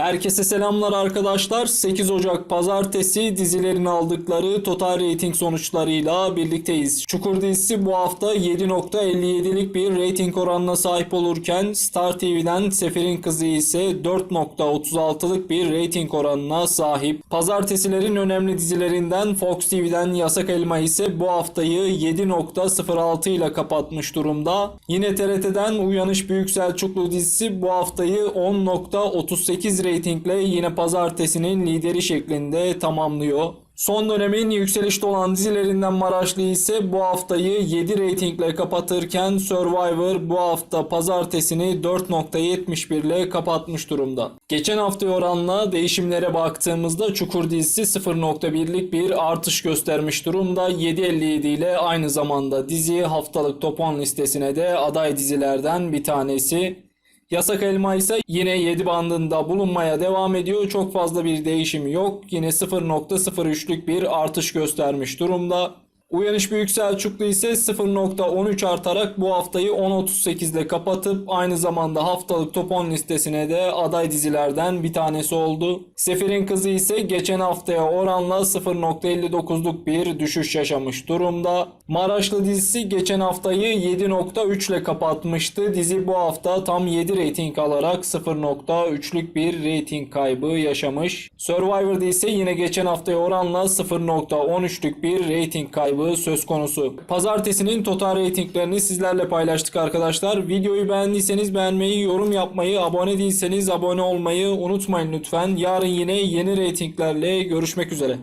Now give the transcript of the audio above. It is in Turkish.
Herkese selamlar arkadaşlar. 8 Ocak Pazartesi dizilerin aldıkları total reyting sonuçlarıyla birlikteyiz. Çukur dizisi bu hafta 7.57'lik bir reyting oranına sahip olurken Star TV'den Sefir'in Kızı ise 4.36'lık bir reyting oranına sahip. Pazartesilerin önemli dizilerinden Fox TV'den Yasak Elma ise bu haftayı 7.06 ile kapatmış durumda. Yine TRT'den Uyanış Büyük Selçuklu dizisi bu haftayı 10.38 reytingle yine pazartesinin lideri şeklinde tamamlıyor. Son dönemin yükselişte olan dizilerinden Maraşlı ise bu haftayı 7 reytingle kapatırken Survivor bu hafta pazartesini 4.71 ile kapatmış durumda. Geçen hafta oranla değişimlere baktığımızda Çukur dizisi 0.1'lik bir artış göstermiş durumda. 7.57 ile aynı zamanda dizi haftalık top 10 listesine de aday dizilerden bir tanesi. Yasak elma ise yine 7 bandında bulunmaya devam ediyor. Çok fazla bir değişim yok. Yine 0.03'lük bir artış göstermiş durumda. Uyanış Büyük Selçuklu ise 0.13 artarak bu haftayı 10.38 ile kapatıp aynı zamanda haftalık top 10 listesine de aday dizilerden bir tanesi oldu. Sefir'in Kızı ise geçen haftaya oranla 0.59'luk bir düşüş yaşamış durumda. Maraşlı dizisi geçen haftayı 7.3 ile kapatmıştı. Dizi bu hafta tam 7 reyting alarak 0.3'lük bir reyting kaybı yaşamış. Survivor'da ise yine geçen haftaya oranla 0.13'lük bir reyting kaybı söz konusu. Pazartesinin total reytinglerini sizlerle paylaştık arkadaşlar. Videoyu beğendiyseniz beğenmeyi, yorum yapmayı, abone değilseniz abone olmayı unutmayın lütfen. Yarın yine yeni reytinglerle görüşmek üzere.